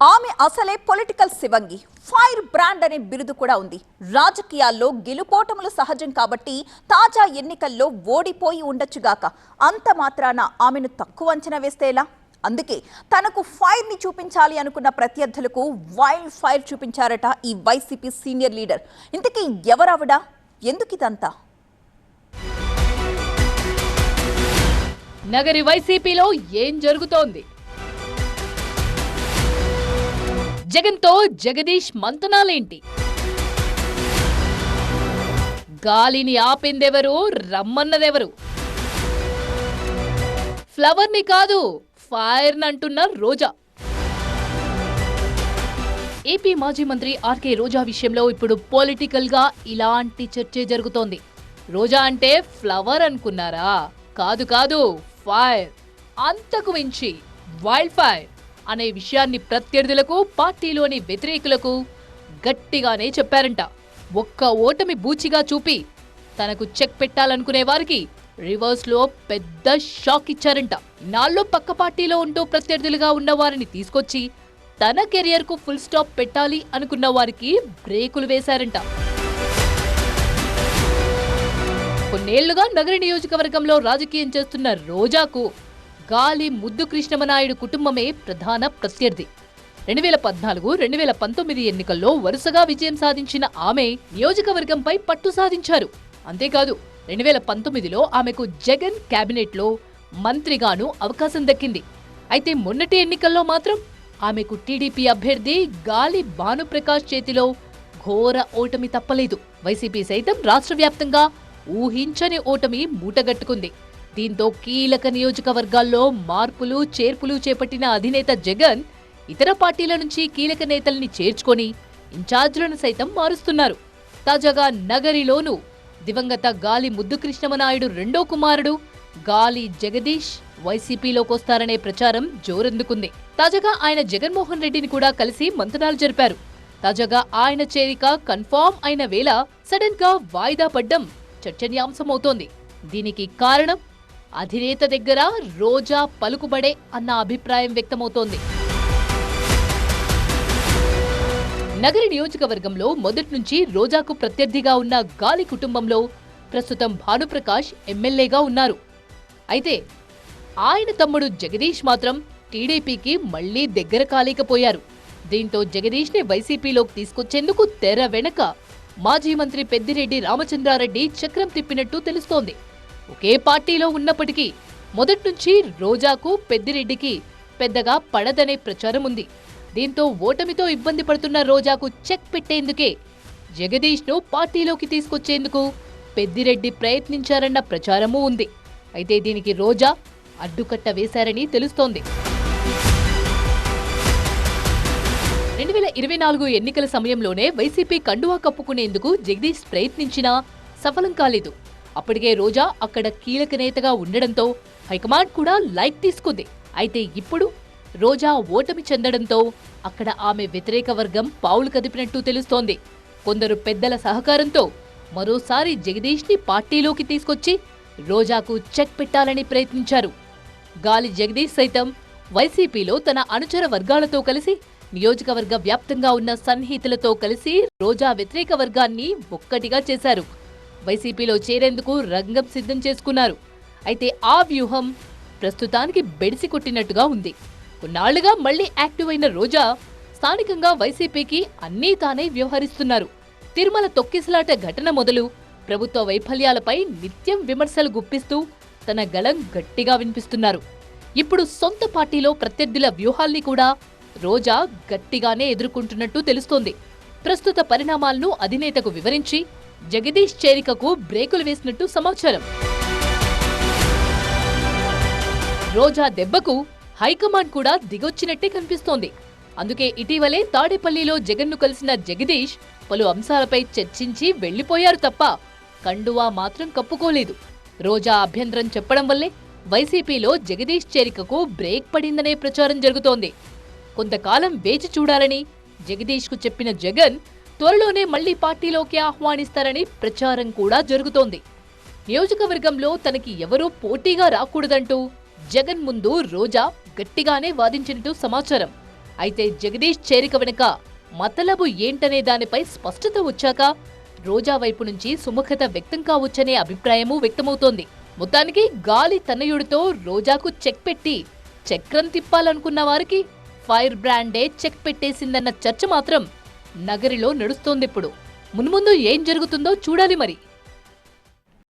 ఆమె అసలే political శివంగి. Fire brand అనే బిరుదు కూడా ఉంది. రాజకీయాల్లో గెలుపోటములు సహజం కాబట్టి తాజా ఎన్నికల్లో ఓడిపోయి ఉండొచ్చుగాక అంత మాత్రాన ఆమెను తక్కువ అంచనా వేస్తేలా అందుకే తనకు ఫైర్ని చూపించాలి అనుకున్న ప్రత్యర్థులకు వైల్డ్ ఫైర్ చూపించారట ఈ వైసీపీ సీనియర్ లీడర్. ఇంతకీ ఎవరావిడా? ఎందుకు ఇదంతా? నగరి వైసీపీలో ఏం జరుగుతోంది? జగన్తో జగదీష్ మంతనాలేంటి? గాలిని ఆపిందెవరు? రమ్మన్నదెవరు? ఫ్లవర్ని కాదు ఫైర్ అంటున్న రోజా. ఏపీ మాజీ మంత్రి ఆర్కే రోజా విషయంలో ఇప్పుడు పొలిటికల్గా ఇలాంటి చర్చే జరుగుతోంది. రోజా అంటే ఫ్లవర్ అనుకున్నారా? కాదు కాదు ఫైర్. అంతకు మించి వైల్డ్ ఫైర్. అనే విషయాన్ని ప్రత్యర్థులకు పార్టీలోని వ్యతిరేకులకు గట్టిగానే చెప్పారంట. ఒక్క ఓటమి బూచిగా చూపి తనకు చెక్ పెట్టాలనుకునే వారికి రివర్స్లో పెద్ద షాక్ ఇచ్చారంట. నాల్లో పక్క పార్టీలో ఉంటూ ప్రత్యర్థులుగా ఉన్న వారిని తీసుకొచ్చి తన కెరియర్కు ఫుల్ స్టాప్ పెట్టాలి అనుకున్న వారికి బ్రేకులు వేశారంట. కొన్నేళ్ళుగా నగర నియోజకవర్గంలో రాజకీయం చేస్తున్న రోజాకు గాలి ముద్దు కృష్ణమనాయుడు కుటుంబమే ప్రధాన ప్రత్యర్థి. రెండు వేల పద్నాలుగు రెండు వేల పంతొమ్మిది ఎన్నికల్లో వరుసగా విజయం సాధించిన ఆమె నియోజకవర్గంపై పట్టు సాధించారు. అంతేకాదు రెండు వేల పంతొమ్మిదిలో ఆమెకు జగన్ కేబినెట్లో మంత్రిగాను అవకాశం దక్కింది. అయితే మొన్నటి ఎన్నికల్లో మాత్రం ఆమెకు టీడీపీ అభ్యర్థి గాలి భానుప్రకాష్ చేతిలో ఘోర ఓటమి తప్పలేదు. వైసీపీ సైతం రాష్ట్ర వ్యాప్తంగా ఊహించని ఓటమి మూటగట్టుకుంది. దీంతో కీలక నియోజకవర్గాల్లో మార్పులు చేర్పులు చేపట్టిన అధినేత జగన్ ఇతర పార్టీల నుంచి కీలక నేతల్ని చేర్చుకొని ఇన్ఛార్జీలను సైతం మారుస్తున్నారు. తాజాగా నగరిలోనూ దివంగత గాలి ముద్దు కృష్ణమనాయుడు రెండో కుమారుడు గాలి జగదీష్ వైసీపీలోకొస్తారనే ప్రచారం జోరందుకుంది. తాజాగా ఆయన జగన్మోహన్ రెడ్డిని కూడా కలిసి మంతనాలు జరిపారు. తాజాగా ఆయన చేరిక కన్ఫామ్ అయిన వేళ సడన్గా వాయిదా పడ్డం చర్చనీయాంశమవుతోంది. దీనికి కారణం అధినేత దగ్గర రోజా పలుకుబడే అన్న అభిప్రాయం వ్యక్తమవుతోంది. నగరి నియోజకవర్గంలో మొదటి నుంచి రోజాకు ప్రత్యర్థిగా ఉన్న గాలి కుటుంబంలో ప్రస్తుతం భానుప్రకాష్ ఎమ్మెల్యేగా ఉన్నారు. అయితే ఆయన తమ్ముడు జగదీష్ మాత్రం టీడీపీకి మళ్ళీ దగ్గర కాలేకపోయారు. దీంతో జగదీష్ని వైసీపీలోకి తీసుకొచ్చేందుకు తెర వెనక మాజీ మంత్రి పెద్దిరెడ్డి రామచంద్రారెడ్డి చక్రం తిప్పినట్టు తెలుస్తోంది. ఒకే పార్టీలో ఉన్నప్పటికీ మొదట్నుంచి రోజాకు పెద్దిరెడ్డికి పెద్దగా పడదనే ప్రచారం ఉంది. దీంతో ఓటమితో ఇబ్బంది పడుతున్న రోజాకు చెక్ పెట్టేందుకే జగదీష్ను పార్టీలోకి తీసుకొచ్చేందుకు పెద్దిరెడ్డి ప్రయత్నించారన్న ప్రచారమూ ఉంది. అయితే దీనికి రోజా అడ్డుకట్ట వేశారని తెలుస్తోంది. రెండు వేల ఇరవై నాలుగు ఎన్నికల సమయంలోనే వైసీపీ కండువా కప్పుకునేందుకు జగదీష్ ప్రయత్నించినా సఫలం కాలేదు. అప్పటికే రోజా అక్కడ కీలక నేతగా ఉండడంతో హైకమాండ్ కూడా లైక్ తీసుకుంది. అయితే ఇప్పుడు రోజా ఓటమి చెందడంతో అక్కడ ఆమె వ్యతిరేక వర్గం పావులు కదిపినట్టు తెలుస్తోంది. కొందరు పెద్దల సహకారంతో మరోసారి జగదీష్ని పార్టీలోకి తీసుకొచ్చి రోజాకు చెక్ పెట్టాలని ప్రయత్నించారు. గాలి జగదీష్ సైతం వైసీపీలో తన అనుచర వర్గాలతో కలిసి నియోజకవర్గ వ్యాప్తంగా ఉన్న సన్నిహితులతో కలిసి రోజా వ్యతిరేక వర్గాన్ని ఒక్కటిగా చేశారు. వైసీపీలో చేరేందుకు రంగం సిద్ధం చేసుకున్నారు. అయితే ఆ వ్యూహం ప్రస్తుతానికి బెడిసి కొట్టినట్టుగా ఉంది. కొన్నాళ్ళుగా మళ్ళీ యాక్టివ్ అయిన రోజా స్థానికంగా వైసీపీకి అన్నీ తానే వ్యవహరిస్తున్నారు. తిరుమల తొక్కిసలాట ఘటన మొదలు ప్రభుత్వ వైఫల్యాలపై నిత్యం విమర్శలు గుప్పిస్తూ తన గళం గట్టిగా వినిపిస్తున్నారు. ఇప్పుడు సొంత పార్టీలో ప్రత్యర్థుల వ్యూహాల్ని కూడా రోజా గట్టిగానే ఎదుర్కొంటున్నట్టు తెలుస్తోంది. ప్రస్తుత పరిణామాలను అధినేతకు వివరించి జగదీష్ చేరికకు బ్రేకులు వేసినట్టు సమాచారం. రోజా దెబ్బకు హైకమాండ్ కూడా దిగొచ్చినట్టే కనిపిస్తోంది. అందుకే ఇటీవలే తాడేపల్లిలో జగన్ను కలిసిన జగదీష్ పలు అంశాలపై చర్చించి వెళ్ళిపోయారు తప్ప కండువా మాత్రం కప్పుకోలేదు. రోజా అభ్యంతరం చెప్పడం వల్లే వైసీపీలో జగదీష్ చేరికకు బ్రేక్ పడిందనే ప్రచారం జరుగుతోంది. కొంతకాలం వేచి చూడాలని జగదీష్కు చెప్పిన జగన్ త్వరలోనే మళ్ళీ పార్టీలోకి ఆహ్వానిస్తారని ప్రచారం కూడా జరుగుతోంది. నియోజకవర్గంలో తనకి ఎవరూ పోటీగా రాకూడదంటూ జగన్ ముందు రోజా గట్టిగానే వాదించినట్టు సమాచారం. అయితే జగదీష్ చేరిక వెనుక మతలబు ఏంటనే దానిపై స్పష్టత వచ్చాక రోజా వైపు నుంచి సుముఖత వ్యక్తం కావచ్చనే అభిప్రాయమూ వ్యక్తమవుతోంది. మొత్తానికి గాలి తనయుడితో రోజాకు చెక్ పెట్టి చక్రం తిప్పాలనుకున్న వారికి ఫైర్ బ్రాండే చెక్ పెట్టేసిందన్న చర్చ మాత్రం నగరిలో నడుస్తోందిప్పుడు మున్ముందు ఏం జరుగుతుందో చూడాలి మరి.